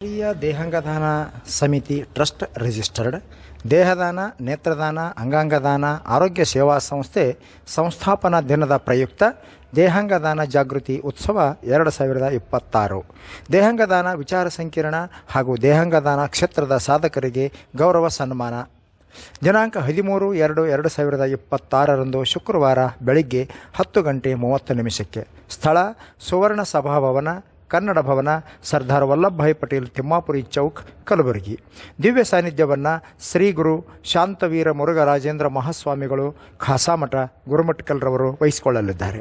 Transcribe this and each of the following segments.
ರಾಷ್ಟ್ರೀಯ ದೇಹಾಂಗದಾನ ಸಮಿತಿ trust registered, ದೇಹದಾನ, ನೇತ್ರದಾನ, ಅಂಗಾಂಗದಾನ, ಆರೋಗ್ಯ ಸೇವಾ ಸಂಸ್ಥೆ, ಸಂಸ್ಥಾಪನಾ ದಿನದ ಪ್ರಯುಕ್ತ ದೇಹಾಂಗದಾನ ಜಾಗೃತಿ ಉತ್ಸವ ಎರಡು ಸಾವಿರದ ಇಪ್ಪತ್ತಾರು. ದೇಹಾಂಗದಾನ ವಿಚಾರ ಸಂಕಿರಣ ಹಾಗೂ ದೇಹಾಂಗದಾನ ಕ್ಷೇತ್ರದ ಸಾಧಕರಿಗೆ ಗೌರವ ಸನ್ಮಾನ. ದಿನಾಂಕ ಹದಿಮೂರು ಎರಡು ಎರಡು ಸಾವಿರದ ಇಪ್ಪತ್ತಾರರಂದು ಶುಕ್ರವಾರ ಬೆಳಿಗ್ಗೆ ಹತ್ತು ಗಂಟೆ ಮೂವತ್ತು ನಿಮಿಷಕ್ಕೆ ಸ್ಥಳ ಸುವರ್ಣ ಸಭಾಭವನ ಕನ್ನಡ ಭವನ ಸರ್ದಾರ್ ವಲ್ಲಭಭಾಯಿ ಪಟೇಲ್ ತಿಮ್ಮಾಪುರಿ ಚೌಕ್, ಕಲಬುರಗಿ. ದಿವ್ಯ ಸಾನ್ನಿಧ್ಯವನ್ನು ಶ್ರೀ ಗುರು ಶಾಂತವೀರ ಮುರುಘರಾಜೇಂದ್ರ ಮಹಾಸ್ವಾಮಿಗಳು ಖಾಸಾಮಠ ಗುರುಮಠಕಲ್ರವರು ವಹಿಸಿಕೊಳ್ಳಲಿದ್ದಾರೆ.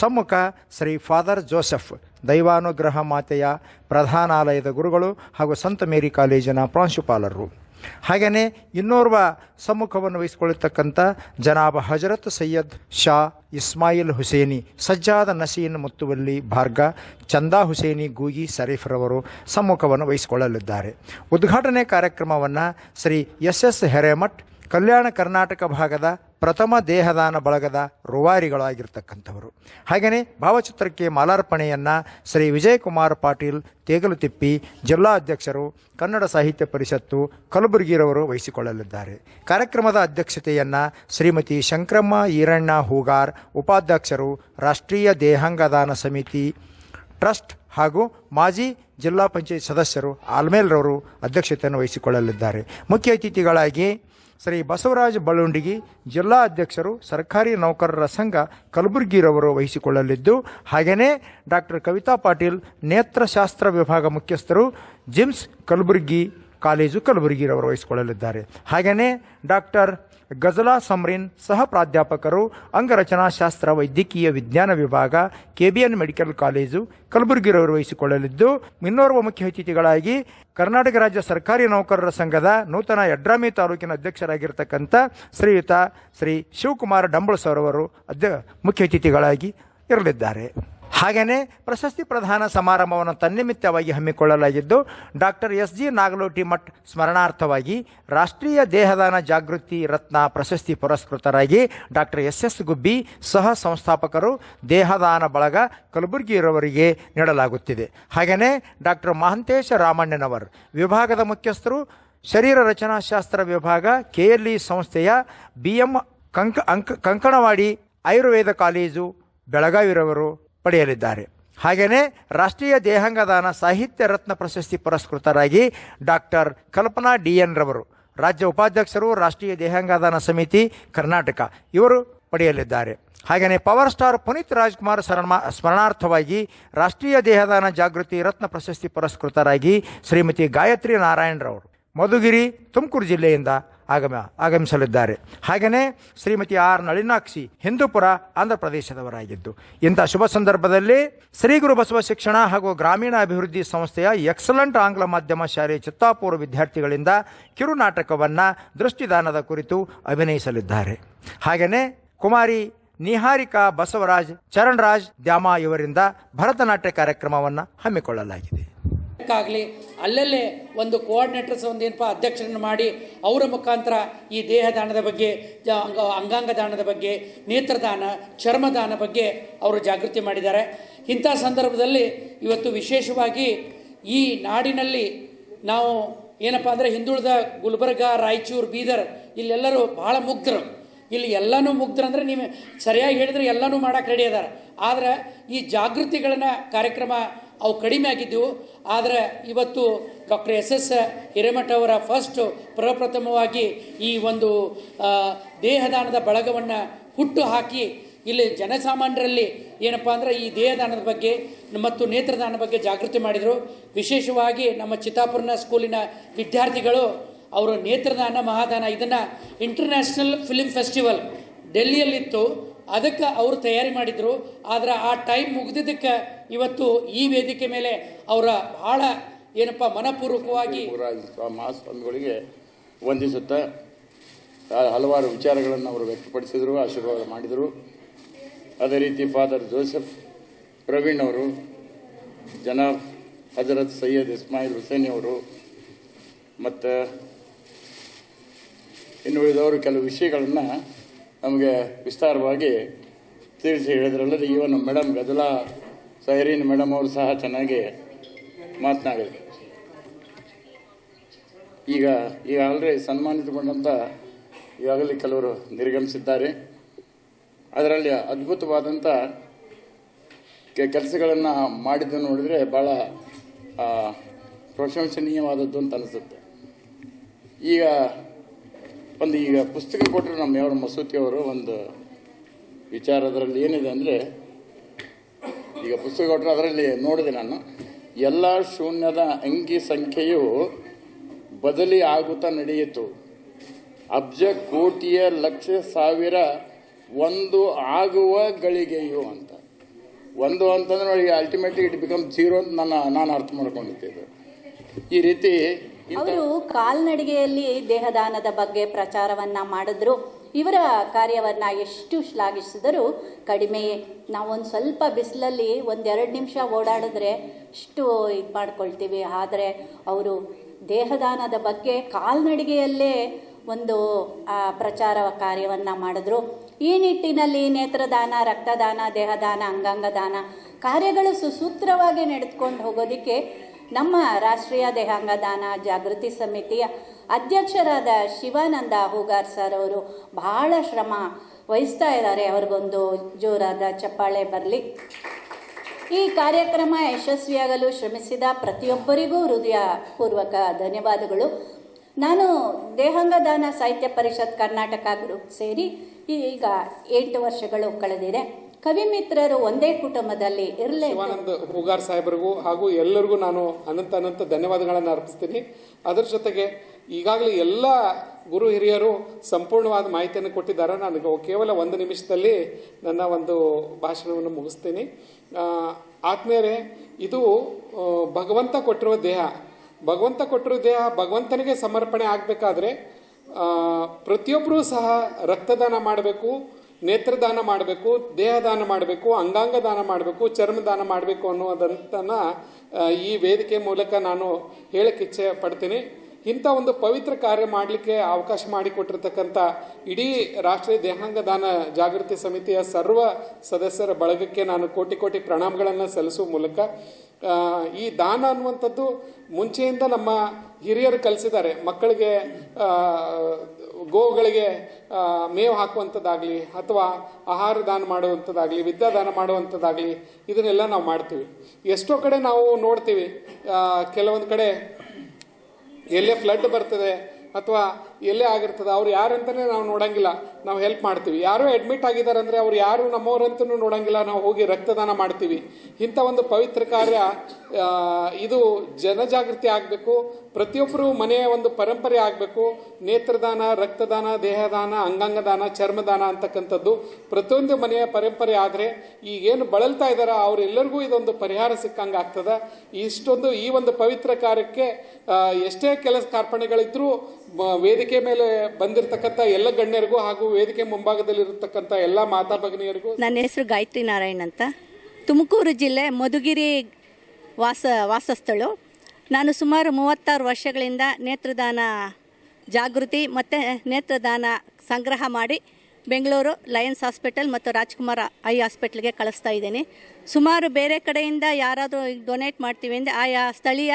ಸಮ್ಮುಖ ಶ್ರೀ ಫಾದರ್ ಜೋಸೆಫ್, ದೈವಾನುಗ್ರಹ ಮಾತೆಯ ಪ್ರಧಾನಾಲಯದ ಗುರುಗಳು ಹಾಗೂ ಸಂತ ಮೇರಿ ಕಾಲೇಜಿನ ಪ್ರಾಂಶುಪಾಲರು. ಹಾಗೆಯೇ ಇನ್ನೋರ್ವ ಸಮ್ಮುಖವನ್ನು ವಹಿಸಿಕೊಳ್ಳತಕ್ಕಂಥ ಜನಾಬ ಹಜರತ್ ಸೈಯದ್ ಶಾ ಇಸ್ಮಾಯಿಲ್ ಹುಸೇನಿ, ಸಜ್ಜಾದ ನಸೀನ್ ಮುತ್ತುವಲ್ಲಿ ಭಾರ್ಗ, ಚಂದಾ ಹುಸೇನಿ ಗೂಗಿ ಸರೀಫ್ರವರು ಸಮ್ಮುಖವನ್ನು ವಹಿಸಿಕೊಳ್ಳಲಿದ್ದಾರೆ. ಉದ್ಘಾಟನೆ ಕಾರ್ಯಕ್ರಮವನ್ನು ಶ್ರೀ ಎಸ್ ಎಸ್ ಹೆರೇಮಠ್, ಕಲ್ಯಾಣ ಕರ್ನಾಟಕ ಭಾಗದ ಪ್ರಥಮ ದೇಹದಾನ ಬಳಗದ ರುವಾರಿಗಳಾಗಿರ್ತಕ್ಕಂಥವರು. ಹಾಗೆಯೇ ಭಾವಚಿತ್ರಕ್ಕೆ ಮಾಲಾರ್ಪಣೆಯನ್ನು ಶ್ರೀ ವಿಜಯಕುಮಾರ್ ಪಾಟೀಲ್ ತೇಗಲುತಿಪ್ಪಿ ಜಿಲ್ಲಾ ಅಧ್ಯಕ್ಷರು, ಕನ್ನಡ ಸಾಹಿತ್ಯ ಪರಿಷತ್ತು ಕಲಬುರಗಿರವರು ವಹಿಸಿಕೊಳ್ಳಲಿದ್ದಾರೆ. ಕಾರ್ಯಕ್ರಮದ ಅಧ್ಯಕ್ಷತೆಯನ್ನು ಶ್ರೀಮತಿ ಶಂಕ್ರಮ್ಮ ಈರಣ್ಣ ಹೂಗಾರ್, ಉಪಾಧ್ಯಕ್ಷರು ರಾಷ್ಟ್ರೀಯ ದೇಹಾಂಗದಾನ ಸಮಿತಿ ಟ್ರಸ್ಟ್ ಹಾಗೂ ಮಾಜಿ ಜಿಲ್ಲಾ ಪಂಚಾಯತ್ ಸದಸ್ಯರು ಆಲ್ಮೇಲ್ರವರು ಅಧ್ಯಕ್ಷತೆಯನ್ನು ವಹಿಸಿಕೊಳ್ಳಲಿದ್ದಾರೆ. ಮುಖ್ಯ ಅತಿಥಿಗಳಾಗಿ ಶ್ರೀ ಬಸವರಾಜ ಬಳುಂಡಿಗಿ ಜಿಲ್ಲಾ ಅಧ್ಯಕ್ಷರು, ಸರ್ಕಾರಿ ನೌಕರರ ಸಂಘ ಕಲಬುರಗಿರವರು ವಹಿಸಿಕೊಳ್ಳಲಿದ್ದು ಹಾಗೆಯೇ ಡಾಕ್ಟರ್ ಕವಿತಾ ಪಾಟೀಲ್ ನೇತ್ರಶಾಸ್ತ್ರ ವಿಭಾಗ ಮುಖ್ಯಸ್ಥರು, ಜಿಮ್ಸ್ ಕಲಬುರಗಿ ಕಾಲೇಜು ಕಲಬುರಗಿರವರು ವಹಿಸಿಕೊಳ್ಳಲಿದ್ದಾರೆ. ಹಾಗೆಯೇ ಡಾಕ್ಟರ್ ಗಜಲಾ ಸಮ್ರಿನ್ ಸಹ ಪ್ರಾಧ್ಯಾಪಕರು ಅಂಗರಚನಾಶಾಸ್ತ್ರ ವೈದ್ಯಕೀಯ ವಿಜ್ಞಾನ ವಿಭಾಗ, ಕೆಬಿಎನ್ ಮೆಡಿಕಲ್ ಕಾಲೇಜು ಕಲಬುರಗಿರವರು ವಹಿಸಿಕೊಳ್ಳಲಿದ್ದು ಇನ್ನೋರ್ವ ಮುಖ್ಯ ಅತಿಥಿಗಳಾಗಿ ಕರ್ನಾಟಕ ರಾಜ್ಯ ಸರ್ಕಾರಿ ನೌಕರರ ಸಂಘದ ನೂತನ ಯಡ್ರಾಮಿ ತಾಲೂಕಿನ ಅಧ್ಯಕ್ಷರಾಗಿರ್ತಕ್ಕಂಥ ಶ್ರೀಯುತ ಶ್ರೀ ಶಿವಕುಮಾರ್ ಡಂಬಳಸರವರು ಅಧ್ಯ ಮುಖ್ಯ ಅತಿಥಿಗಳಾಗಿ ಇರಲಿದ್ದಾರೆ. ಹಾಗೆಯೇ ಪ್ರಶಸ್ತಿ ಪ್ರಧಾನ ಸಮಾರಂಭವನ್ನು ತನ್ನಿಮಿತ್ತವಾಗಿ ಹಮ್ಮಿಕೊಳ್ಳಲಾಗಿದ್ದು, doctor S G Nagalotimath ಸ್ಮರಣಾರ್ಥವಾಗಿ ರಾಷ್ಟ್ರೀಯ ದೇಹದಾನ ಜಾಗೃತಿ ರತ್ನ ಪ್ರಶಸ್ತಿ ಪುರಸ್ಕೃತರಾಗಿ ಡಾಕ್ಟರ್ ಎಸ್ ಎಸ್ ಗುಬ್ಬಿ ಸಹ ಸಂಸ್ಥಾಪಕರು ದೇಹದಾನ ಬಳಗ ಕಲಬುರಗಿಯವರಿಗೆ ನೀಡಲಾಗುತ್ತಿದೆ. ಹಾಗೆಯೇ ಡಾಕ್ಟರ್ ಮಹಂತೇಶ ರಾಮಣ್ಣನವರ್ ವಿಭಾಗದ ಮುಖ್ಯಸ್ಥರು, ಶರೀರ ರಚನಾಶಾಸ್ತ್ರ ವಿಭಾಗ, ಕೆ ಎಲ್ ಇ ಸಂಸ್ಥೆಯ ಬಿ ಎಂ ಕಂಕ ಅಂಕ ಕಂಕಣವಾಡಿ ಆಯುರ್ವೇದ ಕಾಲೇಜು, ಬೆಳಗಾವಿರವರು ಪಡೆಯಲಿದ್ದಾರೆ. ಹಾಗೆಯೇ ರಾಷ್ಟ್ರೀಯ ದೇಹಾಂಗದಾನ ಸಾಹಿತ್ಯ ರತ್ನ ಪ್ರಶಸ್ತಿ ಪುರಸ್ಕೃತರಾಗಿ ಡಾಕ್ಟರ್ ಕಲ್ಪನಾ ಡಿ. ಎನ್. ರವರು, ರಾಜ್ಯ ಉಪಾಧ್ಯಕ್ಷರು, ರಾಷ್ಟ್ರೀಯ ದೇಹಾಂಗದಾನ ಸಮಿತಿ, ಕರ್ನಾಟಕ, ಇವರು ಪಡೆಯಲಿದ್ದಾರೆ. ಹಾಗೆಯೇ ಪವರ್ ಸ್ಟಾರ್ ಪುನೀತ್ ರಾಜ್ಕುಮಾರ್ ಶರ್ಮಾ ಸ್ಮರಣಾರ್ಥವಾಗಿ ರಾಷ್ಟ್ರೀಯ ದೇಹದಾನ ಜಾಗೃತಿ ರತ್ನ ಪ್ರಶಸ್ತಿ ಪುರಸ್ಕೃತರಾಗಿ ಶ್ರೀಮತಿ ಗಾಯತ್ರಿ ನಾರಾಯಣರವರು ಮಧುಗಿರಿ ತುಮಕೂರು ಜಿಲ್ಲೆಯಿಂದ ಆಗಮ, ಆಗಮಿಸಲಿದ್ದಾರೆ. ಹಾಗೆಯೇ ಶ್ರೀಮತಿ ಆರ್ ನಳಿನಾಕ್ಷಿ ಹಿಂದೂಪುರ ಆಂಧ್ರ ಪ್ರದೇಶದವರಾಗಿದ್ದು. ಇಂಥ ಶುಭ ಸಂದರ್ಭದಲ್ಲಿ ಶ್ರೀ ಗುರು ಬಸವ ಶಿಕ್ಷಣ ಹಾಗೂ ಗ್ರಾಮೀಣ ಅಭಿವೃದ್ಧಿ ಸಂಸ್ಥೆಯ ಎಕ್ಸಲೆಂಟ್ ಆಂಗ್ಲ ಮಾಧ್ಯಮ ಶಾಲೆ ಚಿತ್ತಾಪುರ ವಿದ್ಯಾರ್ಥಿಗಳಿಂದ ಕಿರುನಾಟಕವನ್ನು ದೃಷ್ಟಿದಾನದ ಕುರಿತು ಅಭಿನಯಿಸಲಿದ್ದಾರೆ. ಹಾಗೆಯೇ ಕುಮಾರಿ ನಿಹಾರಿಕಾ ಬಸವರಾಜ್ ಚರಣರಾಜ್ ದ್ಯಾಮ ಇವರಿಂದ ಭರತನಾಟ್ಯ ಕಾರ್ಯಕ್ರಮವನ್ನು ಹಮ್ಮಿಕೊಳ್ಳಲಾಗಿದೆ. ಆಗಲಿ, ಅಲ್ಲಲ್ಲೇ ಒಂದು ಕೋಆರ್ಡಿನೇಟರ್ಸ್ ಒಂದು ಏನಪ್ಪ ಅಧ್ಯಕ್ಷರನ್ನು ಮಾಡಿ ಅವರ ಮುಖಾಂತರ ಈ ದೇಹದಾನದ ಬಗ್ಗೆ ಅಂಗ ಅಂಗಾಂಗ ದಾನದ ಬಗ್ಗೆ, ನೇತ್ರದಾನ, ಚರ್ಮದಾನ ಬಗ್ಗೆ ಅವರು ಜಾಗೃತಿ ಮಾಡಿದ್ದಾರೆ. ಇಂಥ ಸಂದರ್ಭದಲ್ಲಿ ಇವತ್ತು ವಿಶೇಷವಾಗಿ ಈ ನಾಡಿನಲ್ಲಿ ನಾವು ಏನಪ್ಪ ಅಂದರೆ ಹಿಂದುಳಿದ ಗುಲ್ಬರ್ಗ, ರಾಯಚೂರು, ಬೀದರ್ ಇಲ್ಲೆಲ್ಲರೂ ಭಾಳ ಮುಗ್ಧರು. ಇಲ್ಲಿ ಎಲ್ಲನೂ ಮುಗ್ಧರಂದ್ರೆ ನೀವು ಸರಿಯಾಗಿ ಹೇಳಿದ್ರೆ ಎಲ್ಲನೂ ಮಾಡಕ್ಕೆ ರೆಡಿ ಅದಾರೆ. ಆದ್ರೆ ಈ ಜಾಗೃತಿಗಳನ್ನ ಕಾರ್ಯಕ್ರಮ ಅವು ಕಡಿಮೆ ಆಗಿದ್ದವು ಆದರೆ ಇವತ್ತು ಡಾಕ್ಟರ್ ಎಸ್ ಎಸ್ ಹಿರೇಮಠ ಅವರ ಫಸ್ಟ್ ಪ್ರಪ್ರಥಮವಾಗಿ ಈ ಒಂದು ದೇಹದಾನದ ಬಳಗವನ್ನು ಹುಟ್ಟು ಹಾಕಿ ಇಲ್ಲಿ ಜನಸಾಮಾನ್ಯರಲ್ಲಿ ಏನಪ್ಪ ಅಂದರೆ ಈ ದೇಹದಾನದ ಬಗ್ಗೆ ಮತ್ತು ನೇತ್ರದಾನ ಬಗ್ಗೆ ಜಾಗೃತಿ ಮಾಡಿದರು. ವಿಶೇಷವಾಗಿ ನಮ್ಮ ಚಿತ್ತಾಪುರನ ಸ್ಕೂಲಿನ ವಿದ್ಯಾರ್ಥಿಗಳು, ಅವರು ನೇತ್ರದಾನ ಮಹಾದಾನ, ಇದನ್ನು ಇಂಟರ್ನ್ಯಾಷನಲ್ ಫಿಲಿಮ್ ಫೆಸ್ಟಿವಲ್ ಡೆಲ್ಲಿಯಲ್ಲಿತ್ತು. ಅದಕ್ಕೆ ಅವರು ತಯಾರಿ ಮಾಡಿದರು. ಆದರೆ ಆ ಟೈಮ್ ಮುಗಿದಿದ್ದಕ್ಕೆ ಇವತ್ತು ಈ ವೇದಿಕೆ ಮೇಲೆ ಅವರ ಬಹಳ ಏನಪ್ಪ ಮನಪೂರ್ವಕವಾಗಿ ಮಹಾಸ್ವಾಮಿಗಳಿಗೆ ವಂದಿಸುತ್ತಾ ಹಲವಾರು ವಿಚಾರಗಳನ್ನು ಅವರು ವ್ಯಕ್ತಪಡಿಸಿದರು, ಆಶೀರ್ವಾದ ಮಾಡಿದರು. ಅದೇ ರೀತಿ ಫಾದರ್ ಜೋಸೆಫ್ ಪ್ರವೀಣ್ ಅವರು ಜನಾಬ್ ಹಜರತ್ ಸೈಯದ್ ಇಸ್ಮಾಯಿಲ್ ಹುಸೇನಿ ಅವರು, ಮತ್ತು ಇನ್ನು ಉಳಿದವರು ಕೆಲವು ವಿಷಯಗಳನ್ನು ನಮಗೆ ವಿಸ್ತಾರವಾಗಿ ತಿಳಿಸಿ ಹೇಳಿದ್ರಲ್ಲದೆ ಇವನು ಮೇಡಮ್ ಗದಲಾ ಸೈರೀನ್ ಮೇಡಮ್ ಅವರು ಸಹ ಚೆನ್ನಾಗಿ ಮಾತನಾಡಿದರು ಈಗ ಈಗ ಆಲ್ರೆಡಿ ಸನ್ಮಾನಿತಗೊಂಡಂಥ ಈಗಾಗಲೇ ಕೆಲವರು ನಿರ್ಗಮಿಸಿದ್ದಾರೆ. ಅದರಲ್ಲಿ ಅದ್ಭುತವಾದಂಥ ಕೆಲಸಗಳನ್ನು ಮಾಡಿದ್ದು ನೋಡಿದರೆ ಭಾಳ ಪ್ರಶಂಸನೀಯವಾದದ್ದು ಅಂತ ಅನಿಸುತ್ತೆ. ಈಗ ಒಂದು ಈಗ ಪುಸ್ತಕ ಕೊಟ್ಟರು ನಮ್ಮ ಯಾವ ಮಸೂತಿ ಅವರು ಒಂದು ವಿಚಾರ ಅದರಲ್ಲಿ ಏನಿದೆ ಅಂದರೆ, ಈಗ ಪುಸ್ತಕ ಕೊಟ್ಟರು ಅದರಲ್ಲಿ ನೋಡಿದೆ ನಾನು, ಎಲ್ಲ ಶೂನ್ಯದ ಅಂಕಿ ಸಂಖ್ಯೆಯು ಬದಲಿ ಆಗುತ್ತಾ ನಡೆಯಿತು. ಅಬ್ಜ ಕೋಟಿಯ ಲಕ್ಷ ಸಾವಿರ ಒಂದು ಆಗುವ ಗಳಿಗೆಯು ಅಂತ. ಒಂದು ಅಂತಂದ್ರೆ ನೋಡಿ ಅಲ್ಟಿಮೇಟ್ಲಿ ಇಟ್ ಬಿಕಮ್ ಝೀರೋ ಅಂತ ನಾನು ನಾನು ಅರ್ಥ ಮಾಡ್ಕೊಂಡಿದ್ದೆ ಈ ರೀತಿ ಅವರು ಕಾಲ್ನಡಿಗೆಯಲ್ಲಿ ದೇಹದಾನದ ಬಗ್ಗೆ ಪ್ರಚಾರವನ್ನ ಮಾಡಿದ್ರು. ಇವರ ಕಾರ್ಯವನ್ನ ಎಷ್ಟು ಶ್ಲಾಘಿಸಿದರೂ ಕಡಿಮೆಯೇ ನಾವೊಂದು ಸ್ವಲ್ಪ ಬಿಸಿಲಲ್ಲಿ ಒಂದೆರಡು ನಿಮಿಷ ಓಡಾಡಿದ್ರೆ ಇಷ್ಟು ಇದು ಮಾಡ್ಕೊಳ್ತೀವಿ. ಆದರೆ ಅವರು ದೇಹದಾನದ ಬಗ್ಗೆ ಕಾಲ್ನಡಿಗೆಯಲ್ಲೇ ಒಂದು ಪ್ರಚಾರ ಕಾರ್ಯವನ್ನ ಮಾಡಿದ್ರು. ಈ ನಿಟ್ಟಿನಲ್ಲಿ ನೇತ್ರದಾನ, ರಕ್ತದಾನ, ದೇಹದಾನ ಅಂಗಾಂಗ ದಾನ ಕಾರ್ಯಗಳು ಸುಸೂತ್ರವಾಗಿ ನಡೆದುಕೊಂಡು ಹೋಗೋದಕ್ಕೆ ನಮ್ಮ ರಾಷ್ಟ್ರೀಯ ದೇಹಾಂಗ ದಾನ ಜಾಗೃತಿ ಸಮಿತಿಯ ಅಧ್ಯಕ್ಷರಾದ ಶಿವಾನಂದ ಹೂಗಾರ್ ಸರ್ ಅವರು ಬಹಳ ಶ್ರಮ ವಹಿಸ್ತಾ ಇದ್ದಾರೆ. ಅವ್ರಿಗೊಂದು ಜೋರಾದ ಚಪ್ಪಾಳೆ ಬರಲಿ. ಈ ಕಾರ್ಯಕ್ರಮ ಯಶಸ್ವಿಯಾಗಲು ಶ್ರಮಿಸಿದ ಪ್ರತಿಯೊಬ್ಬರಿಗೂ ಹೃದಯಪೂರ್ವಕ ಧನ್ಯವಾದಗಳು. ನಾನು ದೇಹಾಂಗ ದಾನ ಸಾಹಿತ್ಯ ಪರಿಷತ್ ಕರ್ನಾಟಕ ಗ್ರೂಪ್ ಸೇರಿ ಈಗ ಎಂಟು ವರ್ಷಗಳು ಕಳೆದಿದೆ. ಕವಿ ಮಿತ್ರರು ಒಂದೇ ಕುಟುಂಬದಲ್ಲಿ ಇರಲೇ ಶಿವಾನಂದ ಹೂಗಾರ್ ಸಾಹೇಬರಿಗೂ ಹಾಗೂ ಎಲ್ಲರಿಗೂ ನಾನು ಅನಂತ ಅನಂತ ಧನ್ಯವಾದಗಳನ್ನು ಅರ್ಪಿಸ್ತೀನಿ. ಅದರ ಜೊತೆಗೆ ಈಗಾಗಲೇ ಎಲ್ಲ ಗುರು ಹಿರಿಯರು ಸಂಪೂರ್ಣವಾದ ಮಾಹಿತಿಯನ್ನು ಕೊಟ್ಟಿದ್ದಾರೆ. ನಾನು ಕೇವಲ ಒಂದು ನಿಮಿಷದಲ್ಲಿ ನನ್ನ ಒಂದು ಭಾಷಣವನ್ನು ಮುಗಿಸ್ತೀನಿ. ಆತ್ಮೀಯರೇ, ಇದು ಭಗವಂತ ಕೊಟ್ಟಿರುವ ದೇಹ. ಭಗವಂತ ಕೊಟ್ಟಿರೋ ದೇಹ ಭಗವಂತನಿಗೆ ಸಮರ್ಪಣೆ ಆಗಬೇಕಾದ್ರೆ ಪ್ರತಿಯೊಬ್ಬರೂ ಸಹ ರಕ್ತದಾನ ಮಾಡಬೇಕು. ನೇತ್ರದಾನ ಮಾಡಬೇಕು, ದೇಹದಾನ ಮಾಡಬೇಕು ಅಂಗಾಂಗ ದಾನ ಮಾಡಬೇಕು, ಚರ್ಮದಾನ ಮಾಡಬೇಕು ಅನ್ನೋದಂತನ ಈ ವೇದಿಕೆ ಮೂಲಕ ನಾನು ಹೇಳಕ್ಕೆ ಇಚ್ಛೆ ಪಡ್ತೀನಿ. ಇಂಥ ಒಂದು ಪವಿತ್ರ ಕಾರ್ಯ ಮಾಡಲಿಕ್ಕೆ ಅವಕಾಶ ಮಾಡಿಕೊಟ್ಟಿರ್ತಕ್ಕಂಥ ಇಡೀ ರಾಷ್ಟ್ರೀಯ ದೇಹಾಂಗ ದಾನ ಜಾಗೃತಿ ಸಮಿತಿಯ ಸರ್ವ ಸದಸ್ಯರ ಬಳಗಕ್ಕೆ ನಾನು ಕೋಟಿ ಕೋಟಿ ಪ್ರಣಾಮಗಳನ್ನು ಸಲ್ಲಿಸುವ ಮೂಲಕ ಈ ದಾನ ಅನ್ನುವಂಥದ್ದು ಮುಂಚೆಯಿಂದ ನಮ್ಮ ಹಿರಿಯರು ಕಲಿಸಿದ್ದಾರೆ. ಮಕ್ಕಳಿಗೆ ಗೋಗಳಿಗೆ ಮೇವು ಹಾಕುವಂಥದ್ದಾಗಲಿ ಅಥವಾ ಆಹಾರ ದಾನ ಮಾಡುವಂಥದ್ದಾಗಲಿ, ವಿದ್ಯಾದಾನ ಮಾಡುವಂಥದ್ದಾಗಲಿ ಇದನ್ನೆಲ್ಲ ನಾವು ಮಾಡ್ತೀವಿ. ಎಷ್ಟೋ ಕಡೆ ನಾವು ನೋಡ್ತೀವಿ ಕೆಲವೊಂದು ಕಡೆ ಎಲ್ಲೇ ಫ್ಲಡ್ ಬರ್ತದೆ ಅಥವಾ ಎಲ್ಲೇ ಆಗಿರ್ತದೆ. ಅವ್ರು ಅಂತಲೇ ನಾವು ನೋಡಂಗಿಲ್ಲ. ನಾವು ಹೆಲ್ಪ್ ಮಾಡ್ತೀವಿ. ಯಾರು ಅಡ್ಮಿಟ್ ಆಗಿದ್ದಾರೆ ಅಂದರೆ ಅವ್ರು ಯಾರು ನಮ್ಮವರಂತೂ ನೋಡಂಗಿಲ್ಲ. ನಾವು ಹೋಗಿ ರಕ್ತದಾನ ಮಾಡ್ತೀವಿ. ಇಂಥ ಒಂದು ಪವಿತ್ರ ಕಾರ್ಯ ಇದು ಜನಜಾಗೃತಿ ಆಗಬೇಕು. ಪ್ರತಿಯೊಬ್ಬರು ಮನೆಯ ಒಂದು ಪರಂಪರೆ ಆಗಬೇಕು. ನೇತ್ರದಾನ, ರಕ್ತದಾನ, ದೇಹದಾನ, ಅಂಗಾಂಗದಾನ, ಚರ್ಮದಾನ ಅಂತಕ್ಕಂಥದ್ದು ಪ್ರತಿಯೊಂದು ಮನೆಯ ಪರಂಪರೆ ಆದರೆ ಈಗೇನು ಬಳಲ್ತಾ ಇದ್ದಾರೆ ಅವರೆಲ್ಲರಿಗೂ ಇದೊಂದು ಪರಿಹಾರ ಸಿಕ್ಕಂಗೆ ಆಗ್ತದೆ. ಇಷ್ಟೊಂದು ಈ ಒಂದು ಪವಿತ್ರ ಕಾರ್ಯಕ್ಕೆ ಎಷ್ಟೇ ಕೆಲಸ ಕಾರ್ಪಣೆಗಳಿದ್ರೂ ವೇದಿಕೆ ಮೇಲೆ ಬಂದಿರತಕ್ಕಂಥ ಎಲ್ಲ ಗಣ್ಯರಿಗೂ ಹಾಗೂ ವೇದಿಕೆ ಮುಂಭಾಗದಲ್ಲಿರತಕ್ಕಂಥ ಎಲ್ಲ ಮಾತಾ ಭಗಿನಿಯರಿಗೂ ನನ್ನ ಹೆಸರು ಗಾಯತ್ರಿ ನಾರಾಯಣ್ ಅಂತ. ತುಮಕೂರು ಜಿಲ್ಲೆ ಮಧುಗಿರಿ ವಾಸ, ವಾಸಸ್ಥಳು. ನಾನು ಸುಮಾರು ಮೂವತ್ತಾರು ವರ್ಷಗಳಿಂದ ನೇತ್ರದಾನ ಜಾಗೃತಿ ಮತ್ತು ನೇತ್ರದಾನ ಸಂಗ್ರಹ ಮಾಡಿ ಬೆಂಗಳೂರು ಲಯನ್ಸ್ ಹಾಸ್ಪಿಟಲ್ ಮತ್ತು ರಾಜ್ಕುಮಾರ್ ಐ ಹಾಸ್ಪಿಟ್ಲ್ಗೆ ಕಳಿಸ್ತಾ ಇದ್ದೀನಿ. ಸುಮಾರು ಬೇರೆ ಕಡೆಯಿಂದ ಯಾರಾದರೂ ಡೊನೇಟ್ ಮಾಡ್ತೀವಿ ಅಂದರೆ ಆಯಾ ಸ್ಥಳೀಯ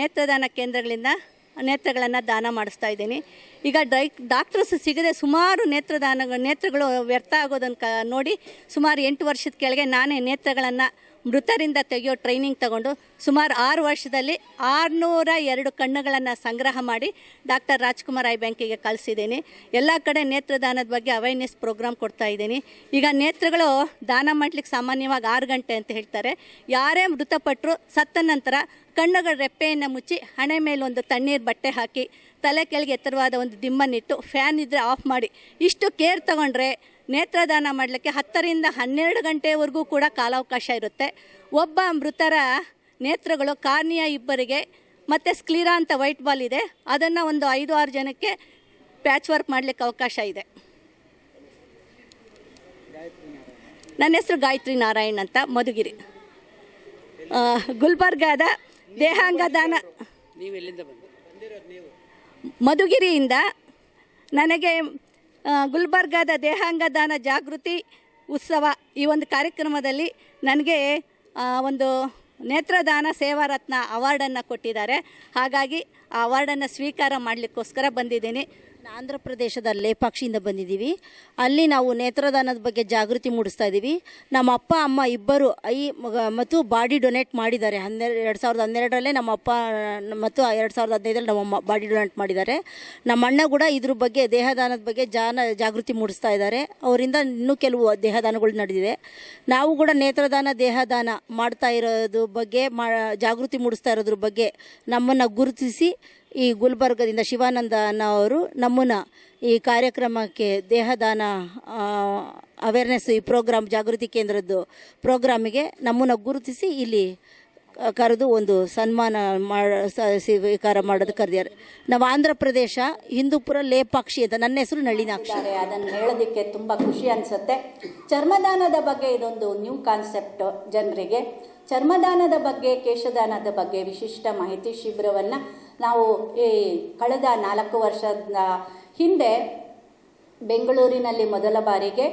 ನೇತ್ರದಾನ ಕೇಂದ್ರಗಳಿಂದ ನೇತ್ರಗಳನ್ನು ದಾನ ಮಾಡಿಸ್ತಾ ಇದ್ದೀನಿ. ಈಗ ಡೈ ಡಾಕ್ಟರ್ಸ್ ಸಿಗದೆ ಸುಮಾರು ನೇತ್ರದಾನ ನೇತ್ರಗಳು ವ್ಯರ್ಥ ಆಗೋದನ್ನು ಕ, ನೋಡಿ ಸುಮಾರು ಎಂಟು ವರ್ಷದ ಕೆಳಗೆ ನಾನೇ ನೇತ್ರಗಳನ್ನು ಮೃತರಿಂದ ತೆಗೆಯೋ ಟ್ರೈನಿಂಗ್ ತಗೊಂಡು ಸುಮಾರು ಆರು ವರ್ಷದಲ್ಲಿ ಆರುನೂರ ಎರಡು ಕಣ್ಣುಗಳನ್ನು ಸಂಗ್ರಹ ಮಾಡಿ ಡಾಕ್ಟರ್ ರಾಜ್ಕುಮಾರ್ ಐ ಬ್ಯಾಂಕಿಗೆ ಕಳಿಸಿದ್ದೀನಿ. ಎಲ್ಲ ಕಡೆ ನೇತ್ರದಾನದ ಬಗ್ಗೆ ಅವೇರ್ನೆಸ್ ಪ್ರೋಗ್ರಾಮ್ ಕೊಡ್ತಾ ಇದ್ದೀನಿ. ಈಗ ನೇತ್ರಗಳು ದಾನ ಮಾಡಲಿಕ್ಕೆ ಸಾಮಾನ್ಯವಾಗಿ ಆರು ಗಂಟೆ ಅಂತ ಹೇಳ್ತಾರೆ. ಯಾರೇ ಮೃತಪಟ್ಟರು ಸತ್ತ ನಂತರ ಕಣ್ಣುಗಳ ರೆಪ್ಪೆಯನ್ನು ಮುಚ್ಚಿ ಹಣೆ ಮೇಲೆ ಒಂದು ತಣ್ಣೀರು ಬಟ್ಟೆ ಹಾಕಿ ತಲೆ ಕೆಳಗೆ ಎತ್ತರವಾದ ಒಂದು ದಿಮ್ಮನ್ನಿಟ್ಟು ಫ್ಯಾನ್ ಇದ್ದರೆ ಆಫ್ ಮಾಡಿ. ಇಷ್ಟು ಕೇರ್ ತಗೊಂಡ್ರೆ ನೇತ್ರದಾನ ಮಾಡಲಿಕ್ಕೆ ಹತ್ತರಿಂದ ಹನ್ನೆರಡು ಗಂಟೆವರೆಗೂ ಕೂಡ ಕಾಲಾವಕಾಶ ಇರುತ್ತೆ. ಒಬ್ಬ ಮೃತರ ನೇತ್ರಗಳು ಕಾರ್ನಿಯ ಇಬ್ಬರಿಗೆ ಮತ್ತು ಸ್ಕ್ಲೀರಾ ಅಂತ ವೈಟ್ ಬಾಲ್ ಇದೆ. ಅದನ್ನು ಒಂದು ಐದು ಆರು ಜನಕ್ಕೆ ಪ್ಯಾಚ್ ವರ್ಕ್ ಮಾಡಲಿಕ್ಕೆ ಅವಕಾಶ ಇದೆ. ನನ್ನ ಹೆಸರು ಗಾಯತ್ರಿ ನಾರಾಯಣ್ ಅಂತ, ಮಧುಗಿರಿ. ಗುಲ್ಬರ್ಗಾದ ದೇಹಾಂಗ ದಾನ ನೀವು ಎಲ್ಲಿಂದ ಬಂದು ಮಧುಗಿರಿಯಿಂದ ನನಗೆ ಗುಲ್ಬರ್ಗಾದ ದೇಹಾಂಗ ದಾನ ಜಾಗೃತಿ ಉತ್ಸವ ಈ ಒಂದು ಕಾರ್ಯಕ್ರಮದಲ್ಲಿ ನನಗೆ ಆ, ಒಂದು ನೇತ್ರದಾನ ಸೇವಾರತ್ನ ಅವಾರ್ಡನ್ನು ಕೊಟ್ಟಿದ್ದಾರೆ. ಹಾಗಾಗಿ ಆ ಅವಾರ್ಡನ್ನು ಸ್ವೀಕಾರ ಮಾಡಲಿಕ್ಕೋಸ್ಕರ ಬಂದಿದ್ದೀನಿ. ಆಂಧ್ರ ಪ್ರದೇಶದ ಲೇಪಾಕ್ಷಿಯಿಂದ ಬಂದಿದ್ದೀವಿ. ಅಲ್ಲಿ ನಾವು ನೇತ್ರದಾನದ ಬಗ್ಗೆ ಜಾಗೃತಿ ಮೂಡಿಸ್ತಾ ಇದ್ದೀವಿ. ನಮ್ಮ ಅಪ್ಪ, ಅಮ್ಮ ಇಬ್ಬರು ಐ ಮತ್ತು ಬಾಡಿ ಡೊನೇಟ್ ಮಾಡಿದ್ದಾರೆ. ಹನ್ನೆರಡು ಎರಡು ಸಾವಿರದ ಹನ್ನೆರಡರಲ್ಲೇ ನಮ್ಮ ಅಪ್ಪ, ಮತ್ತು ಎರಡು ಸಾವಿರದ ಹದಿನೈದರಲ್ಲಿ ನಮ್ಮ ಅಮ್ಮ ಬಾಡಿ ಡೊನೇಟ್ ಮಾಡಿದ್ದಾರೆ. ನಮ್ಮ ಅಣ್ಣ ಕೂಡ ಇದ್ರ ಬಗ್ಗೆ, ದೇಹದಾನದ ಬಗ್ಗೆ ಜಾನ, ಜಾಗೃತಿ ಮೂಡಿಸ್ತಾ ಇದ್ದಾರೆ. ಅವರಿಂದ ಇನ್ನೂ ಕೆಲವು ದೇಹದಾನಗಳು ನಡೆದಿದೆ. ನಾವು ಕೂಡ ನೇತ್ರದಾನ, ದೇಹದಾನ ಮಾಡ್ತಾ ಇರೋದು ಬಗ್ಗೆ ಮಾ, ಜಾಗೃತಿ ಮೂಡಿಸ್ತಾ ಇರೋದ್ರ ಬಗ್ಗೆ ನಮ್ಮನ್ನು ಗುರುತಿಸಿ ಈ ಗುಲ್ಬರ್ಗದಿಂದ ಶಿವಾನಂದ ಅವರು ನಮ್ಮನ್ನು ಈ ಕಾರ್ಯಕ್ರಮಕ್ಕೆ ದೇಹದಾನ ಅವೇರ್ನೆಸ್ ಈ ಪ್ರೋಗ್ರಾಮ್ ಜಾಗೃತಿ ಕೇಂದ್ರದ್ದು ಪ್ರೋಗ್ರಾಮಿಗೆ ನಮ್ಮನ್ನು ಗುರುತಿಸಿ ಇಲ್ಲಿ ಕರೆದು ಒಂದು ಸನ್ಮಾನ ಮಾಡ ಸ್ವೀಕಾರ ಮಾಡೋದು ಕರೆದಿದ್ದಾರೆ. ನಾವು ಆಂಧ್ರ ಪ್ರದೇಶ ಹಿಂದೂಪುರ, ಲೇಪಾಕ್ಷಿ ಅಂತ ನನ್ನ ಹೆಸರು ನಳಿನಾಕ್ಷಿ. ಅದನ್ನು ಹೇಳೋದಕ್ಕೆ ತುಂಬ ಖುಷಿ ಅನಿಸುತ್ತೆ. ಚರ್ಮದಾನದ ಬಗ್ಗೆ ಇದೊಂದು ನ್ಯೂ ಕಾನ್ಸೆಪ್ಟ್ ಜನರಿಗೆ. ಚರ್ಮದಾನದ ಬಗ್ಗೆ, ಕೇಶದಾನದ ಬಗ್ಗೆ ವಿಶಿಷ್ಟ ಮಾಹಿತಿ, ಶಿಬಿರವನ್ನು ನಾವು ಈ ಕಳೆದ ನಾಲ್ಕು ವರ್ಷದ ಹಿಂದೆ ಬೆಂಗಳೂರಿನಲ್ಲಿ ಮೊದಲ ಬಾರಿಗೆ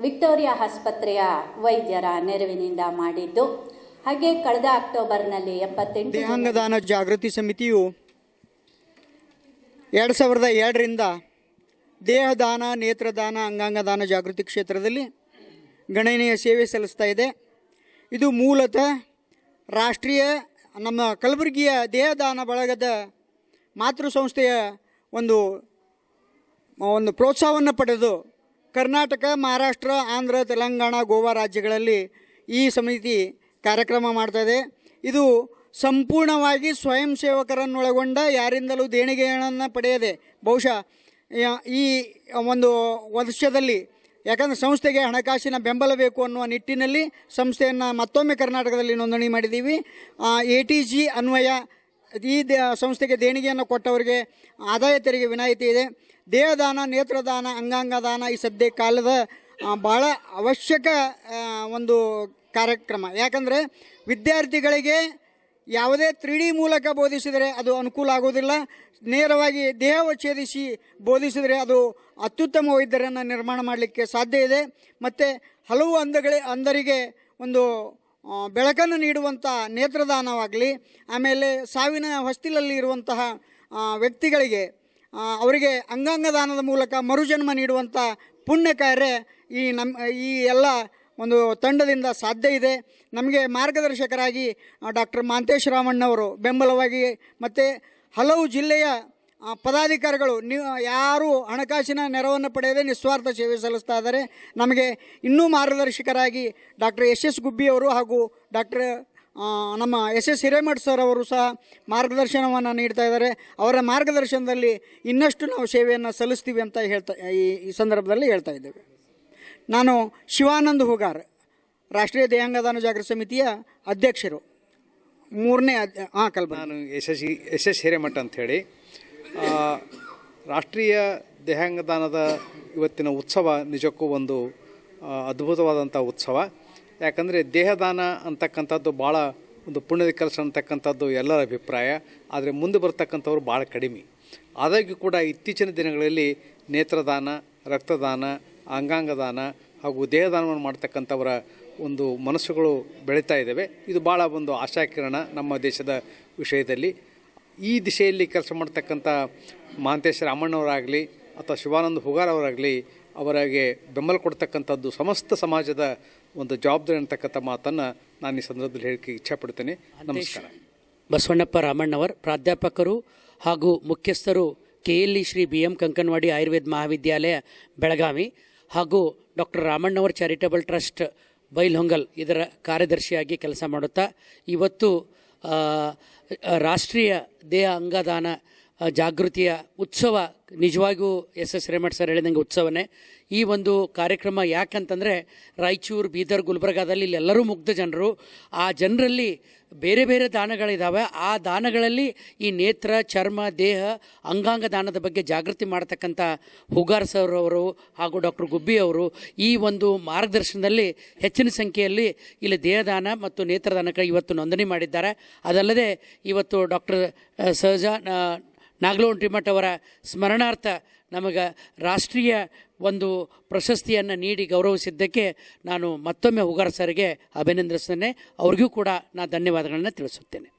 ವಿಕ್ಟೋರಿಯಾ ಆಸ್ಪತ್ರೆಯ ವೈದ್ಯರ ನೆರವಿನಿಂದ ಮಾಡಿದ್ದು. ಹಾಗೆ ಕಳೆದ ಅಕ್ಟೋಬರ್ನಲ್ಲಿ ಎಪ್ಪತ್ತೆಂಟು ದೇಹಾಂಗದಾನ ಜಾಗೃತಿ ಸಮಿತಿಯು ಎರಡು ಸಾವಿರದ ಎರಡರಿಂದ ದೇಹದಾನ, ನೇತ್ರದಾನ, ಅಂಗಾಂಗದಾನ ಜಾಗೃತಿ ಕ್ಷೇತ್ರದಲ್ಲಿ ಗಣನೀಯ ಸೇವೆ ಸಲ್ಲಿಸ್ತಾ ಇದೆ. ಇದು ಮೂಲತಃ ರಾಷ್ಟ್ರೀಯ ನಮ್ಮ ಕಲಬುರಗಿಯ ದೇಹದಾನ ಬಳಗದ ಮಾತೃ ಸಂಸ್ಥೆಯ ಒಂದು ಒಂದು ಪ್ರೋತ್ಸಾಹವನ್ನು ಪಡೆದು ಕರ್ನಾಟಕ, ಮಹಾರಾಷ್ಟ್ರ, ಆಂಧ್ರ, ತೆಲಂಗಾಣ, ಗೋವಾ ರಾಜ್ಯಗಳಲ್ಲಿ ಈ ಸಮಿತಿ ಕಾರ್ಯಕ್ರಮ ಮಾಡ್ತಾ ಇದೆ. ಇದು ಸಂಪೂರ್ಣವಾಗಿ ಸ್ವಯಂ ಸೇವಕರನ್ನೊಳಗೊಂಡ ಯಾರಿಂದಲೂ ದೇಣಿಗೆಗಳನ್ನು ಪಡೆಯದೆ ಬಹುಶಃ ಈ ಒಂದು ವರ್ಷದಲ್ಲಿ ಯಾಕಂದರೆ ಸಂಸ್ಥೆಗೆ ಹಣಕಾಸಿನ ಬೆಂಬಲ ಬೇಕು ಅನ್ನುವ ನಿಟ್ಟಿನಲ್ಲಿ ಸಂಸ್ಥೆಯನ್ನು ಮತ್ತೊಮ್ಮೆ ಕರ್ನಾಟಕದಲ್ಲಿ ನೋಂದಣಿ ಮಾಡಿದ್ದೀವಿ. ಎ ಟಿ ಜಿ ಅನ್ವಯ, ಈ ದೇ, ಸಂಸ್ಥೆಗೆ ದೇಣಿಗೆಯನ್ನು ಕೊಟ್ಟವರಿಗೆ ಆದಾಯ ತೆರಿಗೆ ವಿನಾಯಿತಿ ಇದೆ. ದೇಹದಾನ, ನೇತ್ರದಾನ, ಅಂಗಾಂಗದಾನ ಈ ಸದ್ಯ ಕಾಲದ ಭಾಳ ಅವಶ್ಯಕ ಒಂದು ಕಾರ್ಯಕ್ರಮ. ಯಾಕಂದರೆ ವಿದ್ಯಾರ್ಥಿಗಳಿಗೆ ಯಾವುದೇ ತ್ರೀ ಮೂಲಕ ಬೋಧಿಸಿದರೆ ಅದು ಅನುಕೂಲ ಆಗೋದಿಲ್ಲ ನೇರವಾಗಿ ದೇಹ ಛೇದಿಸಿ ಬೋಧಿಸಿದರೆ ಅದು ಅತ್ಯುತ್ತಮ ವೈದ್ಯರನ್ನು ನಿರ್ಮಾಣ ಮಾಡಲಿಕ್ಕೆ ಸಾಧ್ಯ ಇದೆ. ಮತ್ತು ಹಲವು ಅಂಧಗಳೇ ಅಂಧರಿಗೆ ಒಂದು ಬೆಳಕನ್ನು ನೀಡುವಂಥ ನೇತ್ರದಾನವಾಗಲಿ, ಆಮೇಲೆ ಸಾವಿನ ಹೊಸ್ತಿಲಲ್ಲಿ ಇರುವಂತಹ ವ್ಯಕ್ತಿಗಳಿಗೆ ಅವರಿಗೆ ಅಂಗಾಂಗದಾನದ ಮೂಲಕ ಮರುಜನ್ಮ ನೀಡುವಂಥ ಪುಣ್ಯ ಕಾರ್ಯ ಈ ನಮ್ಮ ಈ ಎಲ್ಲ ಒಂದು ತಂಡದಿಂದ ಸಾಧ್ಯ ಇದೆ. ನಮಗೆ ಮಾರ್ಗದರ್ಶಕರಾಗಿ ಡಾಕ್ಟರ್ ಮಾಂತೇಶ್ ರಾಮಣ್ಣವರು ಬೆಂಬಲವಾಗಿ ಮತ್ತು ಹಲವು ಜಿಲ್ಲೆಯ ಪದಾಧಿಕಾರಿಗಳು ನೀವು, ಯಾರು ಹಣಕಾಸಿನ ನೆರವನ್ನು ಪಡೆಯದೆ ನಿಸ್ವಾರ್ಥ ಸೇವೆ ಸಲ್ಲಿಸ್ತಾ ಇದ್ದಾರೆ. ನಮಗೆ ಇನ್ನೂ ಮಾರ್ಗದರ್ಶಕರಾಗಿ ಡಾಕ್ಟರ್ ಎಸ್ ಎಸ್ ಗುಬ್ಬಿಯವರು ಹಾಗೂ ಡಾಕ್ಟರ್ ನಮ್ಮ ಎಸ್ ಎಸ್ ಹಿರೇಮಠ್ ಸರ್ ಅವರು ಸಹ ಮಾರ್ಗದರ್ಶನವನ್ನು ನೀಡ್ತಾ ಇದ್ದಾರೆ. ಅವರ ಮಾರ್ಗದರ್ಶನದಲ್ಲಿ ಇನ್ನಷ್ಟು ನಾವು ಸೇವೆಯನ್ನು ಸಲ್ಲಿಸ್ತೀವಿ ಅಂತ ಹೇಳ್ತಾ ಈ ಸಂದರ್ಭದಲ್ಲಿ ಹೇಳ್ತಾ ಇದ್ದೇವೆ. ನಾನು ಶಿವಾನಂದ್ ಹುಗಾರ್, ರಾಷ್ಟ್ರೀಯ ದೇಹಾಂಗದಾನ ಜಾಗೃತಿ ಸಮಿತಿಯ ಅಧ್ಯಕ್ಷರು. ಮೂರನೇ ಹಾಂ ಕಲ್ಪ ನಾನು S S S S Hiremath ಅಂಥೇಳಿ ರಾಷ್ಟ್ರೀಯ ದೇಹಾಂಗದಾನದ ಇವತ್ತಿನ ಉತ್ಸವ ನಿಜಕ್ಕೂ ಒಂದು ಅದ್ಭುತವಾದಂಥ ಉತ್ಸವ. ಯಾಕಂದರೆ ದೇಹದಾನ ಅಂತಕ್ಕಂಥದ್ದು ಭಾಳ ಒಂದು ಪುಣ್ಯದ ಕೆಲಸ ಅಂತಕ್ಕಂಥದ್ದು ಎಲ್ಲರ ಅಭಿಪ್ರಾಯ, ಆದರೆ ಮುಂದೆ ಬರ್ತಕ್ಕಂಥವ್ರು ಭಾಳ ಕಡಿಮೆ. ಆದಾಗ್ಯೂ ಕೂಡ ಇತ್ತೀಚಿನ ದಿನಗಳಲ್ಲಿ ನೇತ್ರದಾನ, ರಕ್ತದಾನ ಅಂಗಾಂಗದಾನ ಹಾಗೂ ದೇಹದಾನವನ್ನು ಮಾಡ್ತಕ್ಕಂಥವರ ಒಂದು ಮನಸ್ಸುಗಳು ಬೆಳೀತಾ ಇದ್ದಾವೆ. ಇದು ಭಾಳ ಒಂದು ಆಶಾಕಿರಣ ನಮ್ಮ ದೇಶದ ವಿಷಯದಲ್ಲಿ. ಈ ದಿಶೆಯಲ್ಲಿ ಕೆಲಸ ಮಾಡ್ತಕ್ಕಂಥ ಮಹಾಂತೇಶ ರಾಮಣ್ಣವರಾಗಲಿ ಅಥವಾ ಶಿವಾನಂದ ಹುಗಾರ್ ಅವರಾಗಲಿ ಅವರಿಗೆ ಬೆಂಬಲ ಕೊಡ್ತಕ್ಕಂಥದ್ದು ಸಮಸ್ತ ಸಮಾಜದ ಒಂದು ಜವಾಬ್ದಾರಿ ಅಂತಕ್ಕಂಥ ಮಾತನ್ನು ನಾನು ಈ ಸಂದರ್ಭದಲ್ಲಿ ಹೇಳಿಕೆ ಇಚ್ಛೆಪಡ್ತೇನೆ ನಮಸ್ಕಾರ. ಬಸವಣ್ಣಪ್ಪ ರಾಮಣ್ಣವರ್ ಪ್ರಾಧ್ಯಾಪಕರು ಹಾಗೂ ಮುಖ್ಯಸ್ಥರು K L E Shri B M Kankanawadi Ayurveda ಮಹಾವಿದ್ಯಾಲಯ ಬೆಳಗಾವಿ. ಹಾಗೂ doctor Ramannavar charitable trust Bailhongal ಇದರ ಕಾರ್ಯದರ್ಶಿಯಾಗಿ ಕೆಲಸ ಮಾಡುತ್ತಾ ಇವತ್ತು ರಾಷ್ಟ್ರೀಯ ದೇಹ ಅಂಗದಾನ ಜಾಗೃತಿಯ ಉತ್ಸವ ನಿಜವಾಗಿಯೂ ಎಸ್ ಎಸ್ ರೇಮಠ್ ಸರ್ ಹೇಳಿದಂಗೆ ಉತ್ಸವನೇ. ಈ ಒಂದು ಕಾರ್ಯಕ್ರಮ ಯಾಕಂತಂದರೆ ರಾಯಚೂರು, ಬೀದರ್, ಗುಲ್ಬರ್ಗಾದಲ್ಲಿ ಇಲ್ಲೆಲ್ಲರೂ ಮುಗ್ಧ ಜನರು. ಆ ಜನರಲ್ಲಿ ಬೇರೆ ಬೇರೆ ದಾನಗಳಿದ್ದಾವೆ ಆ ದಾನಗಳಲ್ಲಿ ಈ ನೇತ್ರ, ಚರ್ಮ, ದೇಹ, ಅಂಗಾಂಗ ದಾನದ ಬಗ್ಗೆ ಜಾಗೃತಿ ಮಾಡ್ತಕ್ಕಂಥ ಹುಗಾರ್ ಸರ್ ಅವರು ಹಾಗೂ ಡಾಕ್ಟರ್ ಗುಬ್ಬಿ ಅವರು ಈ ಒಂದು ಮಾರ್ಗದರ್ಶನದಲ್ಲಿ ಹೆಚ್ಚಿನ ಸಂಖ್ಯೆಯಲ್ಲಿ ಇಲ್ಲಿ ದೇಹದಾನ ಮತ್ತು ನೇತ್ರದಾನಕ್ಕೆ ಇವತ್ತು ನೋಂದಣಿ ಮಾಡಿದ್ದಾರೆ. ಅದಲ್ಲದೆ ಇವತ್ತು ಡಾಕ್ಟರ್ ಸಹಜ ನಾಗಲೋನ್ ಟಿಮಠ್ ಅವರ ಸ್ಮರಣಾರ್ಥ ನಮಗೆ ರಾಷ್ಟ್ರೀಯ ಒಂದು ಪ್ರಶಸ್ತಿಯನ್ನು ನೀಡಿ ಗೌರವಿಸಿದ್ದಕ್ಕೆ ನಾನು ಮತ್ತೊಮ್ಮೆ ಹುಗಾರ್ ಸರ್ಗೆ ಅಭಿನಂದಿಸ್ತೇನೆ ಅವ್ರಿಗೂ ಕೂಡ ನಾನು ಧನ್ಯವಾದಗಳನ್ನು ತಿಳಿಸುತ್ತೇನೆ.